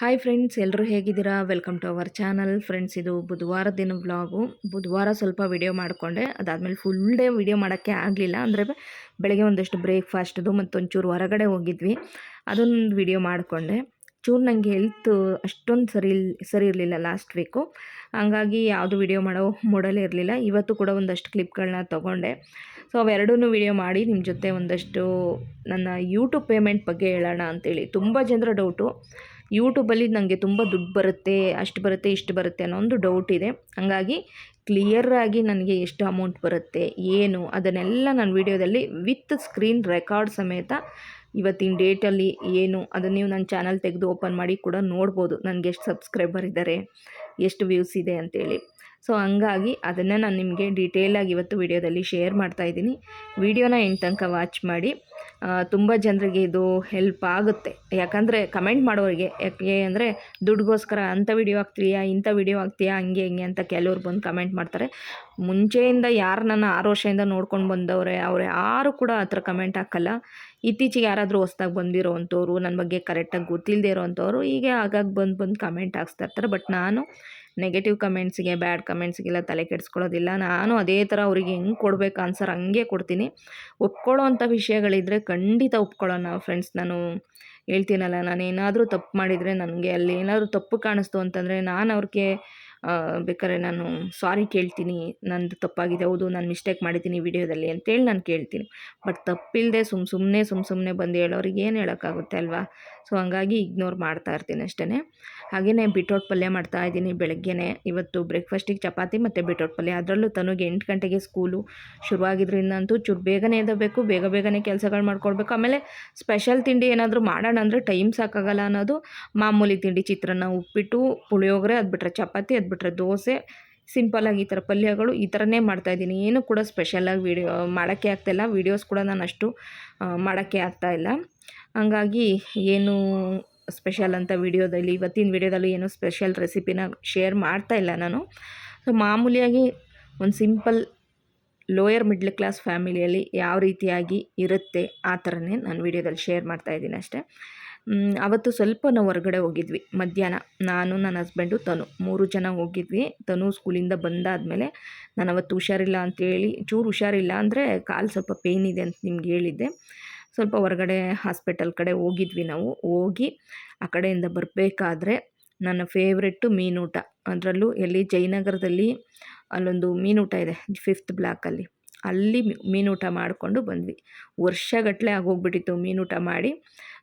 Hi friends ಎಲ್ಲರೂ ಹೇಗಿದ್ದೀರಾ? Welcome to our channel friends ಇದು ಬುಧವಾರ ದಿನ ವ್ಲಾಗು ಬುಧವಾರ ಸ್ವಲ್ಪ ವಿಡಿಯೋ ಮಾಡಿಕೊಂಡೆ. ಅದಾದಮೇಲೆ ಫುಲ್ ಡೇ ವಿಡಿಯೋ ಮಾಡೋಕ್ಕೆ ಆಗಲಿಲ್ಲ. ಅಂದರೆ ಬೆಳಗ್ಗೆ ಒಂದಷ್ಟು ಬ್ರೇಕ್ಫಾಸ್ಟ್ದು ಮತ್ತು ಒಂಚೂರು ಹೊರಗಡೆ ಹೋಗಿದ್ವಿ. ಅದೊಂದು ವಿಡಿಯೋ ಮಾಡಿಕೊಂಡೆ. ಚೂರು ನನಗೆ ಹೆಲ್ತ್ ಅಷ್ಟೊಂದು ಸರಿ ಸರಿ ಇರಲಿಲ್ಲ ಲಾಸ್ಟ್ ವೀಕು ಹಂಗಾಗಿ ಯಾವುದು ವಿಡಿಯೋ ಮಾಡೋ ಮೂಡಲೇ ಇರಲಿಲ್ಲ. ಇವತ್ತು ಕೂಡ ಒಂದಷ್ಟು ಕ್ಲಿಪ್ಗಳನ್ನ ತೊಗೊಂಡೆ. ಸೊ ಅವೆರಡೂ ವಿಡಿಯೋ ಮಾಡಿ ನಿಮ್ಮ ಜೊತೆ ಒಂದಷ್ಟು ನನ್ನ ಯೂಟ್ಯೂಬ್ ಪೇಮೆಂಟ್ ಬಗ್ಗೆ ಹೇಳೋಣ ಅಂತೇಳಿ. ತುಂಬ ಜನರ ಡೌಟು ಯೂಟ್ಯೂಬಲ್ಲಿ ನನಗೆ ತುಂಬ ದುಡ್ಡು ಬರುತ್ತೆ, ಅಷ್ಟು ಬರುತ್ತೆ, ಇಷ್ಟು ಬರುತ್ತೆ ಅನ್ನೋ ಒಂದು ಡೌಟ್ ಇದೆ. ಹಾಗಾಗಿ ಕ್ಲಿಯರಾಗಿ ನನಗೆ ಎಷ್ಟು ಅಮೌಂಟ್ ಬರುತ್ತೆ, ಏನು ಅದನ್ನೆಲ್ಲ ನಾನು ವೀಡಿಯೋದಲ್ಲಿ ವಿತ್ ಸ್ಕ್ರೀನ್ ರೆಕಾರ್ಡ್ ಸಮೇತ ಇವತ್ತಿನ ಡೇಟಲ್ಲಿ ಏನು ಅದನ್ನು ನೀವು ನನ್ನ ಚಾನಲ್ ತೆಗೆದು ಓಪನ್ ಮಾಡಿ ಕೂಡ ನೋಡ್ಬೋದು, ನನಗೆ ಎಷ್ಟು ಸಬ್ಸ್ಕ್ರೈಬರ್ ಇದ್ದಾರೆ, ಎಷ್ಟು ವ್ಯೂಸ್ ಇದೆ ಅಂತೇಳಿ. ಸೊ ಹಂಗಾಗಿ ಅದನ್ನು ನಾನು ನಿಮಗೆ ಡೀಟೇಲಾಗಿ ಇವತ್ತು ವಿಡಿಯೋದಲ್ಲಿ ಶೇರ್ ಮಾಡ್ತಾ ಇದ್ದೀನಿ. ವಿಡಿಯೋನ ಎಂಟು ತನಕ ವಾಚ್ ಮಾಡಿ. ತುಂಬ ಜನರಿಗೆ ಇದು ಹೆಲ್ಪ್ ಆಗುತ್ತೆ. ಯಾಕಂದರೆ ಕಮೆಂಟ್ ಮಾಡೋರಿಗೆ, ಯಾಕೆ ಅಂದರೆ ದುಡ್ಡುಗೋಸ್ಕರ ಅಂಥ ವಿಡಿಯೋ ಹಾಕ್ತೀಯಾ, ಇಂಥ ವಿಡಿಯೋ ಹಾಕ್ತೀಯಾ, ಹಂಗೆ ಹಿಂಗೆ ಅಂತ ಕೆಲವ್ರು ಬಂದು ಕಮೆಂಟ್ ಮಾಡ್ತಾರೆ. ಮುಂಚೆಯಿಂದ ಯಾರು ನನ್ನ ಆರು ವರ್ಷದಿಂದ ನೋಡ್ಕೊಂಡು ಬಂದವ್ರೆ, ಅವ್ರು ಯಾರು ಕೂಡ ಆ ಥರ ಕಮೆಂಟ್ ಹಾಕಲ್ಲ. ಇತ್ತೀಚೆಗೆ ಯಾರಾದರೂ ಹೊಸ್ದಾಗಿ ಬಂದಿರೋ ಅಂಥವ್ರು ನನ್ನ ಬಗ್ಗೆ ಕರೆಕ್ಟಾಗಿ ಗೊತ್ತಿಲ್ಲದೆ ಇರೋವಂಥವ್ರು ಹೀಗೆ ಆಗಾಗ ಬಂದು ಬಂದು ಕಮೆಂಟ್ ಹಾಕ್ಸ್ತಾ ಇರ್ತಾರೆ. ಬಟ್ ನಾನು ನೆಗೆಟಿವ್ ಕಮೆಂಟ್ಸ್ಗೆ ಬ್ಯಾಡ್ ಕಮೆಂಟ್ಸ್ಗೆಲ್ಲ ತಲೆ ಕೆಡಿಸ್ಕೊಳ್ಳೋದಿಲ್ಲ. ನಾನು ಅದೇ ಥರ ಅವರಿಗೆ ಹೆಂಗೆ ಕೊಡಬೇಕು ಆನ್ಸರ್ ಹಂಗೆ ಕೊಡ್ತೀನಿ. ಒಪ್ಕೊಳ್ಳೋ ಅಂಥ ವಿಷಯಗಳಿದ್ದರೆ ಖಂಡಿತ ಒಪ್ಕೊಳ್ಳೋಣ ಫ್ರೆಂಡ್ಸ್ ನಾನು ಹೇಳ್ತೀನಲ್ಲ, ನಾನು ಏನಾದರೂ ತಪ್ಪು ಮಾಡಿದರೆ ನನಗೆ ಅಲ್ಲಿ ಏನಾದರೂ ತಪ್ಪು ಕಾಣಿಸ್ತು ಅಂತಂದರೆ ನಾನು ಅವ್ರಿಗೆ ಬೇಕಾದ್ರೆ ನಾನು ಸಾರಿ ಕೇಳ್ತೀನಿ. ನಂದು ತಪ್ಪಾಗಿದೆ, ಹೌದು, ನಾನು ಮಿಸ್ಟೇಕ್ ಮಾಡಿದ್ದೀನಿ ವಿಡಿಯೋದಲ್ಲಿ ಅಂತೇಳಿ ನಾನು ಕೇಳ್ತೀನಿ. ಬಟ್ ತಪ್ಪಿಲ್ಲದೆ ಸುಮ್ಮ ಸುಮ್ಮನೆ ಸುಮ್ಮ ಸುಮ್ಮನೆ ಬಂದು ಹೇಳೋರಿಗೆ ಏನು ಹೇಳೋಕ್ಕಾಗುತ್ತೆ ಅಲ್ವಾ? ಸೊ ಹಂಗಾಗಿ ಇಗ್ನೋರ್ ಮಾಡ್ತಾ ಇರ್ತೀನಿ ಅಷ್ಟೇ ಹಾಗೆಯೇ ಬಿಟ್ರೋಟ್ ಪಲ್ಯ ಮಾಡ್ತಾ ಇದ್ದೀನಿ ಬೆಳಗ್ಗೆನೇ. ಇವತ್ತು ಬ್ರೇಕ್ಫಾಸ್ಟಿಗೆ ಚಪಾತಿ ಮತ್ತು ಬಿಟ್ರೋಟ್ ಪಲ್ಯ. ಅದರಲ್ಲೂ ತನಗೆ ಎಂಟು ಗಂಟೆಗೆ ಸ್ಕೂಲು ಶುರುವಾಗಿದ್ದರಿಂದ ಅಂತೂ ಚೂರು ಬೇಗನೆ ಎದ್ದಬೇಕು ಬೇಗ ಬೇಗನೆ ಕೆಲಸಗಳು ಮಾಡ್ಕೊಡ್ಬೇಕು. ಆಮೇಲೆ ಸ್ಪೆಷಲ್ ತಿಂಡಿ ಏನಾದರೂ ಮಾಡೋಣ ಅಂದರೆ ಟೈಮ್ ಸಾಕಾಗಲ್ಲ ಅನ್ನೋದು ಮಾಮೂಲಿ ತಿಂಡಿ ಚಿತ್ರಾನ್ನ, ಉಪ್ಪಿಟ್ಟು, ಪುಳಿಯೋಗರೆ, ಅದು ಬಿಟ್ಟರೆ ಚಪಾತಿ, ಅದು ಬಿಟ್ಟರೆ ದೋಸೆ ಸಿಂಪಲ್ಲಾಗಿ ಈ ಥರ ಪಲ್ಯಗಳು ಈ ಥರನೇ ಮಾಡ್ತಾಯಿದ್ದೀನಿ ಏನು ಕೂಡ ಸ್ಪೆಷಲಾಗಿ ವೀಡಿಯೋ ಮಾಡೋಕ್ಕೆ ಆಗ್ತಾಯಿಲ್ಲ ವೀಡಿಯೋಸ್ ಕೂಡ ನಾನು ಅಷ್ಟು ಮಾಡೋಕ್ಕೆ ಆಗ್ತಾಯಿಲ್ಲ ಹಂಗಾಗಿ ಏನು ಸ್ಪೆಷಲ್ ಅಂತ ವಿಡಿಯೋದಲ್ಲಿ, ಇವತ್ತಿನ ವಿಡಿಯೋದಲ್ಲಿ ಏನೂ ಸ್ಪೆಷಲ್ ರೆಸಿಪಿನ ಶೇರ್ ಮಾಡ್ತಾ ಇಲ್ಲ ನಾನು. ಸೊ ಮಾಮೂಲಿಯಾಗಿ ಒಂದು ಸಿಂಪಲ್ ಲೋಯರ್ ಮಿಡ್ಲ್ ಕ್ಲಾಸ್ ಫ್ಯಾಮಿಲಿಯಲ್ಲಿ ಯಾವ ರೀತಿಯಾಗಿ ಇರುತ್ತೆ, ಆ ಥರನೇ ನಾನು ವಿಡಿಯೋದಲ್ಲಿ ಶೇರ್ ಮಾಡ್ತಾಯಿದ್ದೀನಿ ಅಷ್ಟೇ. ಅವತ್ತು ಸ್ವಲ್ಪ ನಾವು ಹೊರಗಡೆ ಹೋಗಿದ್ವಿ. ಮಧ್ಯಾಹ್ನ ನಾನು, ನನ್ನ ಹಸ್ಬೆಂಡು, ತನು ಮೂರು ಜನ ಹೋಗಿದ್ವಿ. ತನು ಸ್ಕೂಲಿಂದ ಬಂದಾದಮೇಲೆ ನಾನು ಅವತ್ತು ಹುಷಾರಿಲ್ಲ ಅಂತೇಳಿ, ಚೂರು ಹುಷಾರಿಲ್ಲ ಅಂದರೆ ಕಾಲು ಸ್ವಲ್ಪ ಪೇಯ್ನ್ ಇದೆ ಅಂತ ನಿಮ್ಗೆ ಹೇಳಿದ್ದೆ. ಸ್ವಲ್ಪ ಹೊರಗಡೆ ಹಾಸ್ಪಿಟಲ್ ಕಡೆ ಹೋಗಿದ್ವಿ ನಾವು. ಹೋಗಿ ಆ ಕಡೆಯಿಂದ ಬರಬೇಕಾದ್ರೆ ನನ್ನ ಫೇವ್ರೆಟ್ಟು ಮೀನೂಟ ಅದರಲ್ಲೂ ಎಲ್ಲಿ ಜಯನಗರದಲ್ಲಿ ಅಲ್ಲೊಂದು ಮೀನೂಟ ಇದೆ ಫಿಫ್ತ್ ಬ್ಲಾಕಲ್ಲಿ ಅಲ್ಲಿ. ಮೀನೂಟ ಮಾಡಿಕೊಂಡು ಬಂದ್ವಿ. ವರ್ಷಗಟ್ಟಲೆ ಆಗೋಗ್ಬಿಟ್ಟಿತ್ತು ಮೀನೂಟ ಮಾಡಿ.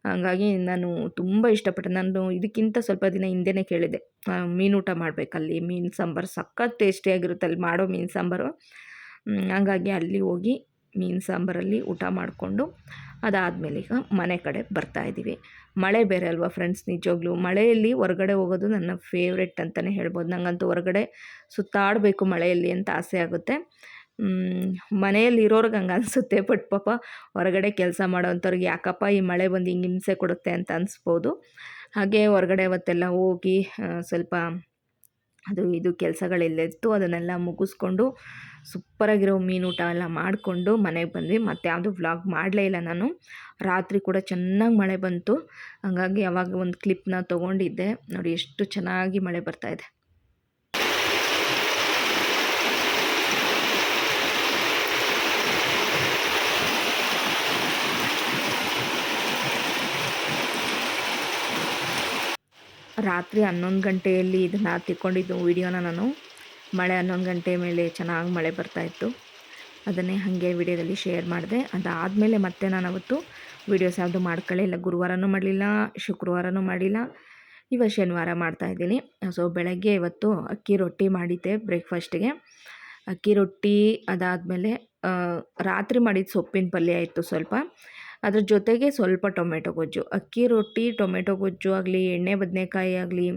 ಹಾಗಾಗಿ ನಾನು ತುಂಬ ಇಷ್ಟಪಟ್ಟೆ. ನಾನು ಇದಕ್ಕಿಂತ ಸ್ವಲ್ಪ ದಿನ ಹಿಂದೆನೇ ಕೇಳಿದೆ. ಮೀನೂಟ ಮಾಡಬೇಕಲ್ಲಿ ಮೀನು ಸಾಂಬಾರು ಸಖತ್ ಟೇಸ್ಟಿಯಾಗಿರುತ್ತೆ ಅಲ್ಲಿ ಮಾಡೋ ಮೀನು ಸಾಂಬಾರು. ಹಂಗಾಗಿ ಅಲ್ಲಿ ಹೋಗಿ ಮೀನು ಸಾಂಬಾರಲ್ಲಿ ಊಟ ಮಾಡಿಕೊಂಡು ಅದಾದಮೇಲೆ ಈಗ ಮನೆ ಕಡೆ ಬರ್ತಾಯಿದ್ದೀವಿ ಮಳೆ ಬೇರೆ ಅಲ್ವಾ ಫ್ರೆಂಡ್ಸ್ ನಿಜವಾಗ್ಲೂ ಮಳೆಯಲ್ಲಿ ಹೊರಗಡೆ ಹೋಗೋದು ನನ್ನ ಫೇವ್ರೆಟ್ ಅಂತಲೇ ಹೇಳ್ಬೋದು. ನನಗಂತೂ ಹೊರಗಡೆ ಸುತ್ತಾಡಬೇಕು ಮಳೆಯಲ್ಲಿ ಅಂತ ಆಸೆ ಆಗುತ್ತೆ. ಮನೆಯಲ್ಲಿ ಇರೋರ್ಗೆ ಹಂಗೆ ಅನಿಸುತ್ತೆ, ಬಟ್ ಪಾಪ ಹೊರಗಡೆ ಕೆಲಸ ಮಾಡೋವಂಥವ್ರಿಗೆ ಯಾಕಪ್ಪ ಈ ಮಳೆ ಬಂದು ಹಿಂಗೆ ಹಿಂಸೆ ಕೊಡುತ್ತೆ ಅಂತ ಅನಿಸ್ಬೋದು. ಹಾಗೆ ಹೊರಗಡೆ ಅವತ್ತೆಲ್ಲ ಹೋಗಿ ಸ್ವಲ್ಪ ಅದು ಇದು ಕೆಲಸಗಳೆಲ್ಲಿತ್ತು ಅದನ್ನೆಲ್ಲ ಮುಗಿಸ್ಕೊಂಡು ಸೂಪರಾಗಿರೋ ಮೀನು ಊಟ ಎಲ್ಲ ಮಾಡಿಕೊಂಡು ಮನೆಗೆ ಬಂದ್ವಿ. ಮತ್ತು ಯಾವುದು ವ್ಲಾಗ್ ಮಾಡಲೇ ಇಲ್ಲ ನಾನು. ರಾತ್ರಿ ಕೂಡ ಚೆನ್ನಾಗಿ ಮಳೆ ಬಂತು. ಹಾಗಾಗಿ ಅವಾಗ ಒಂದು ಕ್ಲಿಪ್ನ ತೊಗೊಂಡಿದ್ದೆ. ನೋಡಿ ಎಷ್ಟು ಚೆನ್ನಾಗಿ ಮಳೆ ಬರ್ತಾಯಿದೆ ರಾತ್ರಿ ಹನ್ನೊಂದು ಗಂಟೆಯಲ್ಲಿ ಇದನ್ನು ತಿಕ್ಕೊಂಡಿದ್ದು ವೀಡಿಯೋನ ನಾನು. ಮಳೆ ಹನ್ನೊಂದು ಗಂಟೆ ಮೇಲೆ ಚೆನ್ನಾಗಿ ಮಳೆ ಬರ್ತಾಯಿತ್ತು ಅದನ್ನೇ ಹಾಗೆ ವಿಡಿಯೋದಲ್ಲಿ ಶೇರ್ ಮಾಡಿದೆ. ಅದಾದಮೇಲೆ ಮತ್ತೆ ನಾನು ಅವತ್ತು ವೀಡಿಯೋಸ್ ಯಾವುದು ಮಾಡ್ಕೊಳ್ಳಿಲ್ಲ ಗುರುವಾರನೂ ಮಾಡಲಿಲ್ಲ, ಶುಕ್ರವಾರನೂ ಮಾಡಿಲ್ಲ. ಇವತ್ತು ಶನಿವಾರ ಮಾಡ್ತಾಯಿದ್ದೀನಿ ಸೊ, ಬೆಳಗ್ಗೆ ಇವತ್ತು ಅಕ್ಕಿ ರೊಟ್ಟಿ ಮಾಡಿದ್ದೆ ಬ್ರೇಕ್ಫಾಸ್ಟ್ಗೆ. ಅಕ್ಕಿ ರೊಟ್ಟಿ ಅದಾದಮೇಲೆ ರಾತ್ರಿ ಮಾಡಿದ ಸೊಪ್ಪಿನ ಪಲ್ಯ ಇತ್ತು ಸ್ವಲ್ಪ. ಅದ್ರ ಜೊತೆಗೆ ಸ್ವಲ್ಪ ಟೊಮೆಟೊ ಗೊಜ್ಜು. ಅಕ್ಕಿ ರೊಟ್ಟಿ, ಟೊಮೆಟೊ ಗೊಜ್ಜು ಆಗಲಿ, ಎಣ್ಣೆ, ಬದನೆಕಾಯಿ ಆಗಲಿ,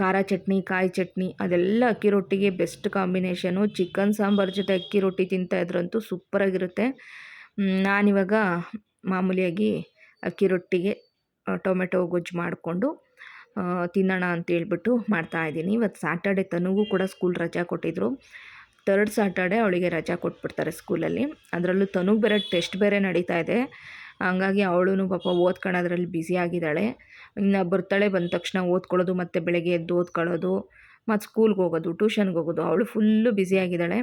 ಖಾರ ಚಟ್ನಿ, ಕಾಯಿ ಚಟ್ನಿ, ಅದೆಲ್ಲ ಅಕ್ಕಿ ರೊಟ್ಟಿಗೆ ಬೆಸ್ಟ್ ಕಾಂಬಿನೇಷನು. ಚಿಕನ್, ಸಾಂಬಾರು ಜೊತೆ ಅಕ್ಕಿ ರೊಟ್ಟಿ ತಿಂತಾಯಿದ್ರಂತೂ ಸೂಪರಾಗಿರುತ್ತೆ. ನಾನಿವಾಗ ಮಾಮೂಲಿಯಾಗಿ ಅಕ್ಕಿ ರೊಟ್ಟಿಗೆ ಟೊಮೆಟೊ ಗೊಜ್ಜು ಮಾಡಿಕೊಂಡು ತಿನ್ನೋಣ ಅಂತೇಳ್ಬಿಟ್ಟು ಮಾಡ್ತಾಯಿದ್ದೀನಿ ಇವತ್ತು ಸ್ಯಾಟರ್ಡೆ ತನಗೂ ಕೂಡ ಸ್ಕೂಲ್ ರಜಾ ಕೊಟ್ಟಿದ್ದರು ತರ್ಡ್ ಸ್ಯಾಟರ್ಡೆ ಅವಳಿಗೆ ರಜಾ ಕೊಟ್ಬಿಡ್ತಾರೆ ಸ್ಕೂಲಲ್ಲಿ. ಅದರಲ್ಲೂ ತನಗೆ ಬೇರೆ ಟೆಸ್ಟ್ ಬೇರೆ ನಡೀತಾ ಇದೆ. ಹಂಗಾಗಿ ಅವಳೂ ಪಾಪ ಓದ್ಕೊಳ್ಳೋದ್ರಲ್ಲಿ ಬ್ಯುಸಿ ಆಗಿದ್ದಾಳೆ. ಇನ್ನು ಬರ್ತಾಳೆ ಬಂದ ತಕ್ಷಣ ಓದ್ಕೊಳ್ಳೋದು, ಮತ್ತು ಬೆಳಗ್ಗೆ ಎದ್ದು ಓದ್ಕೊಳ್ಳೋದು, ಮತ್ತು ಸ್ಕೂಲ್ಗೆ ಹೋಗೋದು ಟ್ಯೂಷನ್ಗೆ ಹೋಗೋದು, ಅವಳು ಫುಲ್ಲು ಆಗಿದ್ದಾಳೆ.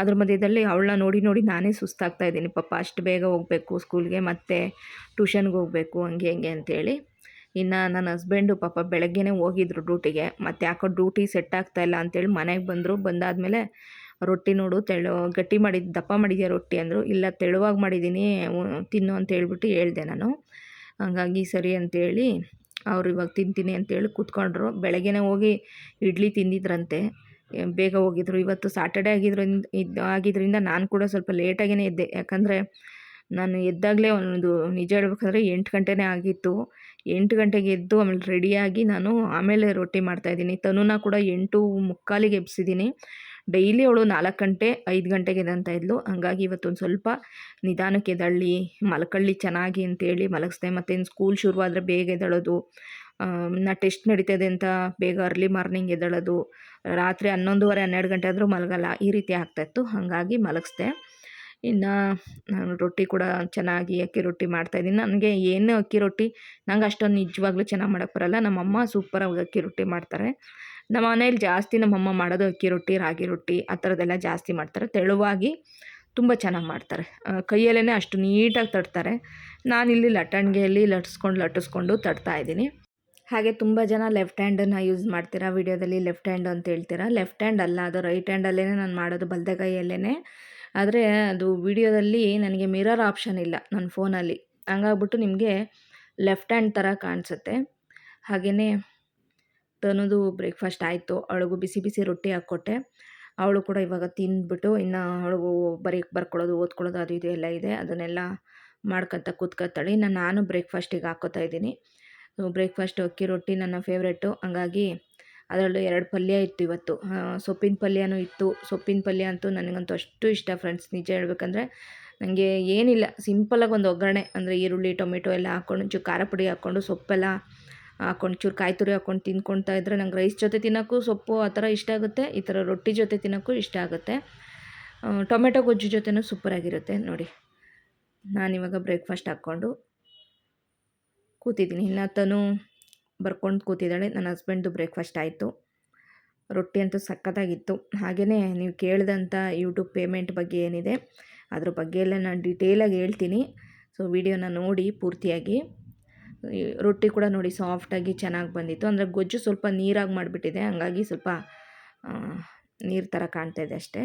ಅದ್ರ ಮಧ್ಯದಲ್ಲಿ ಅವಳನ್ನ ನೋಡಿ ನೋಡಿ ನಾನೇ ಸುಸ್ತಾಗ್ತಾ ಇದ್ದೀನಿ. ಪಾಪ ಅಷ್ಟು ಬೇಗ ಹೋಗಬೇಕು ಸ್ಕೂಲ್ಗೆ ಮತ್ತು ಟ್ಯೂಷನ್ಗೆ ಹೋಗಬೇಕು, ಹಂಗೆ ಹಂಗೆ ಅಂತೇಳಿ. ಇನ್ನು ನನ್ನ ಹಸ್ಬೆಂಡು ಪಾಪ ಬೆಳಗ್ಗೆನೇ ಹೋಗಿದ್ರು ಡ್ಯೂಟಿಗೆ ಮತ್ತು ಯಾಕೋ ಡ್ಯೂಟಿ ಸೆಟ್ ಆಗ್ತಾಯಿಲ್ಲ ಅಂತೇಳಿ ಮನೆಗೆ ಬಂದರು. ಬಂದಾದಮೇಲೆ ರೊಟ್ಟಿ ನೋಡು, ತೆಳು, ಗಟ್ಟಿ ಮಾಡಿದ, ದಪ್ಪ ಮಾಡಿದ್ಯಾ ರೊಟ್ಟಿ ಅಂದರು, ಇಲ್ಲ ತೆಳುವಾಗಿ ಮಾಡಿದ್ದೀನಿ ತಿನ್ನು ಅಂತ ಹೇಳ್ಬಿಟ್ಟು ಹೇಳಿದೆ ನಾನು. ಹಂಗಾಗಿ ಸರಿ ಅಂತೇಳಿ ಅವ್ರು ಇವಾಗ ತಿಂತೀನಿ ಅಂತೇಳಿ ಕೂತ್ಕೊಂಡ್ರು. ಬೆಳಗ್ಗೆನೇ ಹೋಗಿ ಇಡ್ಲಿ ತಿಂದಿದ್ರಂತೆ. ಬೇಗ ಹೋಗಿದ್ರು. ಇವತ್ತು ಸಾಟರ್ಡೆ ಆಗಿದ್ರಿಂದ ಆಗಿದ್ದರಿಂದ ನಾನು ಕೂಡ ಸ್ವಲ್ಪ ಲೇಟಾಗೇ ಎದ್ದೆ. ಯಾಕಂದರೆ ನಾನು ಎದ್ದಾಗಲೇ ಒಂದು ನಿಜ ಹೇಳ್ಬೇಕಂದ್ರೆ ಎಂಟು ಗಂಟೆನೇ ಆಗಿತ್ತು. ಎಂಟು ಗಂಟೆಗೆ ಎದ್ದು ಆಮೇಲೆ ರೆಡಿಯಾಗಿ ನಾನು ಆಮೇಲೆ ರೊಟ್ಟಿ ಮಾಡ್ತಾಯಿದ್ದೀನಿ ತನುನ ಕೂಡ ಎಂಟು ಮುಕ್ಕಾಲಿಗೆ ಎಬ್ಸಿದ್ದೀನಿ. ಡೈಲಿ ಅವಳು ನಾಲ್ಕು ಗಂಟೆ, ಐದು ಗಂಟೆಗೆ ಎದಂತ ಇದ್ಲು. ಹಂಗಾಗಿ ಇವತ್ತೊಂದು ಸ್ವಲ್ಪ ನಿಧಾನಕ್ಕೆ ಎದಳ್ಳಿ ಮಲ್ಕಳ್ಳಿ ಚೆನ್ನಾಗಿ ಅಂತೇಳಿ ಮಲಗಿಸ್ದೆ. ಮತ್ತೇನು ಸ್ಕೂಲ್ ಶುರುವಾದರೆ ಬೇಗ ಎದಳೋದು ನಾ ಟೆಸ್ಟ್ ನಡೀತದೆ ಅಂತ ಬೇಗ ಅರ್ಲಿ ಮಾರ್ನಿಂಗ್ ಎದಳೋದು ರಾತ್ರಿ ಹನ್ನೊಂದುವರೆ, ಹನ್ನೆರಡು ಗಂಟೆ ಆದರೂ ಮಲಗಲ್ಲ. ಈ ರೀತಿ ಆಗ್ತಾಯಿತ್ತು ಹಾಗಾಗಿ ಮಲಗಿಸ್ದೆ. ಇನ್ನು ನಾನು ರೊಟ್ಟಿ ಕೂಡ ಚೆನ್ನಾಗಿ ಅಕ್ಕಿ ರೊಟ್ಟಿ ಮಾಡ್ತಾಯಿದ್ದೀನಿ ನನಗೆ ಏನು ಅಕ್ಕಿ ರೊಟ್ಟಿ, ನಂಗೆ ಅಷ್ಟೊಂದು ನಿಜವಾಗ್ಲೂ ಚೆನ್ನಾಗಿ ಮಾಡೋಕ್ಕೆ ಬರಲ್ಲ. ನಮ್ಮಮ್ಮ ಸೂಪರಾಗಿ ಅಕ್ಕಿ ರೊಟ್ಟಿ ಮಾಡ್ತಾರೆ. ನಮ್ಮ ಮನೇಲಿ ಜಾಸ್ತಿ ನಮ್ಮಮ್ಮ ಮಾಡೋದು ಅಕ್ಕಿ ರೊಟ್ಟಿ, ರಾಗಿ ರೊಟ್ಟಿ ಆ ಥರದ್ದೆಲ್ಲ ಜಾಸ್ತಿ ಮಾಡ್ತಾರೆ. ತೆಳುವಾಗಿ ತುಂಬ ಚೆನ್ನಾಗಿ ಮಾಡ್ತಾರೆ. ಕೈಯಲ್ಲೇ ಅಷ್ಟು ನೀಟಾಗಿ ತಡ್ತಾರೆ ನಾನಿಲ್ಲಿ ಲಟ್ಟಣಿಗೆಯಲ್ಲಿ ಲಟ್ಟಿಸ್ಕೊಂಡು ಲಟ್ಟಿಸ್ಕೊಂಡು ತಡ್ತಾ ಇದ್ದೀನಿ. ಹಾಗೆ ತುಂಬ ಜನ ಲೆಫ್ಟ್ ಹ್ಯಾಂಡನ್ನು ಯೂಸ್ ಮಾಡ್ತೀರಾ ವಿಡಿಯೋದಲ್ಲಿ ಲೆಫ್ಟ್ ಹ್ಯಾಂಡ್ ಅಂತ ಹೇಳ್ತೀರಾ? ಲೆಫ್ಟ್ ಹ್ಯಾಂಡ್ ಅಲ್ಲ, ಅದು ರೈಟ್ ಹ್ಯಾಂಡಲ್ಲೇ ನಾನು ಮಾಡೋದು ಬಲದಗೈಯಲ್ಲೇ ಆದರೆ ಅದು ವಿಡಿಯೋದಲ್ಲಿ ನನಗೆ ಮಿರರ್ ಆಪ್ಷನ್ ಇಲ್ಲ ನನ್ನ ಫೋನಲ್ಲಿ. ಹಂಗಾಗ್ಬಿಟ್ಟು ನಿಮಗೆ ಲೆಫ್ಟ್ ಹ್ಯಾಂಡ್ ಥರ ಕಾಣಿಸುತ್ತೆ. ಹಾಗೆಯೇ ತನ್ನದು ಬ್ರೇಕ್ಫಾಸ್ಟ್ ಆಯಿತು. ಅವಳಿಗೂ ಬಿಸಿ ಬಿಸಿ ರೊಟ್ಟಿ ಹಾಕ್ಕೊಟ್ಟೆ. ಅವಳು ಕೂಡ ಇವಾಗ ತಿಂದ್ಬಿಟ್ಟು ಇನ್ನು ಅವಳಿಗೂ ಬರೀ ಬರ್ಕೊಳ್ಳೋದು, ಓದ್ಕೊಳ್ಳೋದು ಅದು ಇದು ಎಲ್ಲ ಇದೆ. ಅದನ್ನೆಲ್ಲ ಮಾಡ್ಕೊತ ಕೂತ್ಕೊತಾಳೆ. ಇನ್ನು ನಾನು ಬ್ರೇಕ್ಫಾಸ್ಟಿಗೆ ಹಾಕ್ಕೋತಾ ಇದ್ದೀನಿ. ಬ್ರೇಕ್ಫಾಸ್ಟ್ ಅಕ್ಕಿ, ರೊಟ್ಟಿ ನನ್ನ ಫೇವ್ರೇಟು ಹಂಗಾಗಿ ಅದರಲ್ಲೂ ಎರಡು ಪಲ್ಯ ಇತ್ತು ಇವತ್ತು. ಸೊಪ್ಪಿನ ಪಲ್ಯನೂ ಇತ್ತು. ಸೊಪ್ಪಿನ ಪಲ್ಯ ಅಂತೂ ನನಗಂತೂ ಅಷ್ಟು ಇಷ್ಟ ಫ್ರೆಂಡ್ಸ್ ನಿಜ ಹೇಳ್ಬೇಕಂದ್ರೆ ನನಗೆ ಏನಿಲ್ಲ. ಸಿಂಪಲಾಗಿ ಒಂದು ಒಗ್ಗರಣೆ, ಅಂದರೆ ಈರುಳ್ಳಿ, ಟೊಮೆಟೊ ಎಲ್ಲ ಹಾಕ್ಕೊಂಡು ಚೂ ಖಾರ ಪುಡಿ ಹಾಕ್ಕೊಂಡು, ಸೊಪ್ಪೆಲ್ಲ ಹಾಕ್ಕೊಂಡು ಚೂರು ಕಾಯಿ ತುರಿ ಹಾಕೊಂಡು ತಿನ್ಕೊಳ್ತಾ ಇದ್ದರೆ ನಂಗೆ ರೈಸ್ ಜೊತೆ ತಿನ್ನೋಕ್ಕೂ ಸೊಪ್ಪು ಆ ಥರ ಇಷ್ಟ ಆಗುತ್ತೆ, ಈ ಥರ ರೊಟ್ಟಿ ಜೊತೆ ತಿನ್ನೋಕ್ಕೂ ಇಷ್ಟ ಆಗುತ್ತೆ. ಟೊಮೆಟೊ ಗೊಜ್ಜು ಜೊತೆನೂ ಸೂಪರಾಗಿರುತ್ತೆ ನೋಡಿ. ನಾನಿವಾಗ ಬ್ರೇಕ್ಫಾಸ್ಟ್ ಹಾಕ್ಕೊಂಡು ಕೂತಿದ್ದೀನಿ. ಇನ್ನತ್ತೂ ಬರ್ಕೊಂಡು ಕೂತಿದ್ದಾಳೆ. ನನ್ನ ಹಸ್ಬೆಂಡ್ದು ಬ್ರೇಕ್ಫಾಸ್ಟ್ ಆಯಿತು. ರೊಟ್ಟಿ ಅಂತೂ ಸಖತ್ತಾಗಿತ್ತು. ಹಾಗೆಯೇ ನೀವು ಕೇಳಿದಂಥ ಯೂಟ್ಯೂಬ್ ಪೇಮೆಂಟ್ ಬಗ್ಗೆ ಏನಿದೆ, ಅದ್ರ ಬಗ್ಗೆ ಎಲ್ಲ ನಾನು ಡೀಟೇಲಾಗಿ ಹೇಳ್ತೀನಿ. ಸೊ ವಿಡಿಯೋನ ನೋಡಿ ಪೂರ್ತಿಯಾಗಿ. ರೊಟ್ಟಿ ಕೂಡ ನೋಡಿ ಸಾಫ್ಟಾಗಿ ಚೆನ್ನಾಗಿ ಬಂದಿತ್ತು. ಅಂದರೆ ಗೊಜ್ಜು ಸ್ವಲ್ಪ ನೀರಾಗಿ ಮಾಡಿಬಿಟ್ಟಿದೆ. ಹಂಗಾಗಿ ಸ್ವಲ್ಪ ನೀರು ಥರ ಕಾಣ್ತಾ ಇದೆ ಅಷ್ಟೇ.